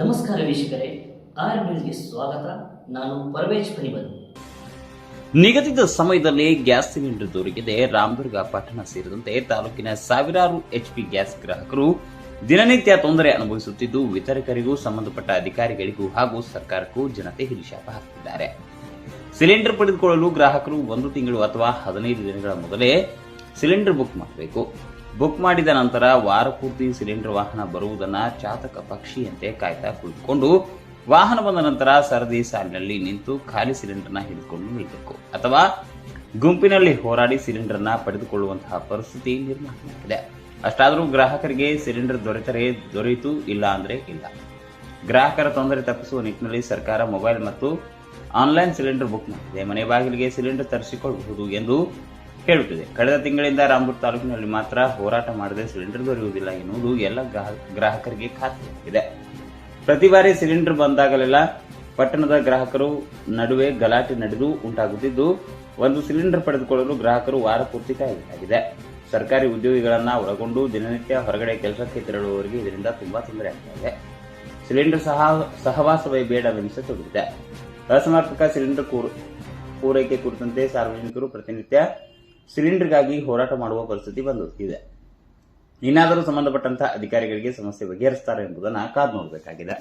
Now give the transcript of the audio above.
ನಮಸ್ಕಾರ ವೀಕ್ಷಕರೇ ಆರ್ ನ್ಯೂಸ್ಗೆ ಸ್ವಾಗತ. ನಾನು ಪರವೇಶ್ ಪನಿಬನ್ ನಿಗದಿತ ಸಮಯದಲ್ಲಿ ಗ್ಯಾಸ್ ಸಿಲಿಂಡರ್ ದೊರಕಿದೆ. ರಾಮದುರ್ಗ, ಪಟ್ಟಣ ಸೇರಿದಂತೆ ತಾಲೂಕಿನ ಸಾವಿರಾರು ಎಚ್ಪಿ ಗ್ಯಾಸ್ ಗ್ರಾಹಕರು ದಿನನಿತ್ಯ ತೊಂದರೆ ಅನುಭವಿಸುತ್ತಿದ್ದು, ವಿತರಕರಿಗೂ ಸಂಬಂಧಪಟ್ಟ ಅಧಿಕಾರಿಗಳಿಗೂ ಹಾಗೂ ಸರ್ಕಾರಕ್ಕೂ ಜನತೆ ಹಿರಿಶಾಪ ಹಾಕಿದ್ದಾರೆ. ಸಿಲಿಂಡರ್ ಪಡೆದುಕೊಳ್ಳಲು ಗ್ರಾಹಕರು ಒಂದು ತಿಂಗಳು ಅಥವಾ ಹದಿನೈದು ದಿನಗಳ ಮೊದಲೇ ಸಿಲಿಂಡರ್ ಬುಕ್ ಮಾಡಬೇಕು. ಬುಕ್ ಮಾಡಿದ ನಂತರ ವಾರ ಪೂರ್ತಿ ಸಿಲಿಂಡರ್ ವಾಹನ ಬರುವುದನ್ನು ಚಾತಕ ಪಕ್ಷಿಯಂತೆ ಕಾಯ್ತಾ ಕುಳಿತುಕೊಂಡು ವಾಹನ ಬಂದ ನಂತರ ಸರದಿ ಸಾಲಿನಲ್ಲಿ ನಿಂತು ಖಾಲಿ ಸಿಲಿಂಡರ್ನ ಹಿಡಿದುಕೊಂಡು ನಿಲ್ಲಬೇಕು ಅಥವಾ ಗುಂಪಿನಲ್ಲಿ ಹೋರಾಡಿ ಸಿಲಿಂಡರ್ನ ಪಡೆದುಕೊಳ್ಳುವಂತಹ ಪರಿಸ್ಥಿತಿ ನಿರ್ಮಾಣವಾಗಿದೆ. ಅಷ್ಟಾದರೂ ಗ್ರಾಹಕರಿಗೆ ಸಿಲಿಂಡರ್ ದೊರೆತರೆ ದೊರೆಯಿತು, ಇಲ್ಲ ಅಂದ್ರೆ ಇಲ್ಲ. ಗ್ರಾಹಕರ ತೊಂದರೆ ತಪ್ಪಿಸುವ ನಿಟ್ಟಿನಲ್ಲಿ ಸರ್ಕಾರ ಮೊಬೈಲ್ ಮತ್ತು ಆನ್ಲೈನ್ ಸಿಲಿಂಡರ್ ಬುಕ್ ಮಾಡಿದೆ. ಮನೆ ಬಾಗಿಲಿಗೆ ಸಿಲಿಂಡರ್ ತರಿಸಿಕೊಳ್ಳಬಹುದು ಎಂದು ಹೇಳುತ್ತಿದೆ ಕಳೆದ ತಿಂಗಳಿಂದ ರಾಮದುರ್ಗ ತಾಲೂಕಿನಲ್ಲಿ ಮಾತ್ರ ಹೋರಾಟ ಮಾಡದೆ ಸಿಲಿಂಡರ್ ದೊರೆಯುವುದಿಲ್ಲ ಎನ್ನುವುದು ಎಲ್ಲ ಗ್ರಾಹಕ ಗ್ರಾಹಕರಿಗೆ ಖಾತ್ರಿಯಾಗಿದೆ ಪ್ರತಿ ಬಾರಿ ಸಿಲಿಂಡರ್ ಬಂದಾಗಲೆಲ್ಲ ಪಟ್ಟಣದ ಗ್ರಾಹಕರು ನಡುವೆ ಗಲಾಟೆ ನಡೆದು ಉಂಟಾಗುತ್ತಿದ್ದು, ಒಂದು ಸಿಲಿಂಡರ್ ಪಡೆದುಕೊಳ್ಳಲು ಗ್ರಾಹಕರು ವಾರ ಪೂರ್ತಿ ಕಾಯಬೇಕಾಗಿದೆ. ಸರ್ಕಾರಿ ಉದ್ಯೋಗಿಗಳನ್ನ ಒಳಗೊಂಡು ದಿನನಿತ್ಯ ಹೊರಗಡೆ ಕೆಲಸಕ್ಕೆ ತೆರಳುವವರಿಗೆ ಇದರಿಂದ ತುಂಬಾ ತೊಂದರೆ ಆಗ್ತಾ ಇದೆ. ಸಿಲಿಂಡರ್ ಸಹ, ಸಹವಾಸವೇ ಬೇಡವೆನಿಸತೊಡಗಿದೆ ಅಸಮರ್ಪಕ ಸಿಲಿಂಡರ್ ಪೂರೈಕೆ ಕುರಿತಂತೆ ಸಾರ್ವಜನಿಕರು ಪ್ರತಿನಿತ್ಯ ಸಿಲಿಂಡರ್ಗಾಗಿ ಹೋರಾಟ ಮಾಡುವ ಪರಿಸ್ಥಿತಿ ಬಂದು ಇದೆ. ಇನ್ನಾದರೂ ಸಂಬಂಧಪಟ್ಟಂತಹ ಅಧಿಕಾರಿಗಳಿಗೆ ಸಮಸ್ಯೆ ಬಗೆಹರಿಸ್ತಾರೆ ಎಂಬುದನ್ನು ಕಾದು ನೋಡಬೇಕಾಗಿದೆ.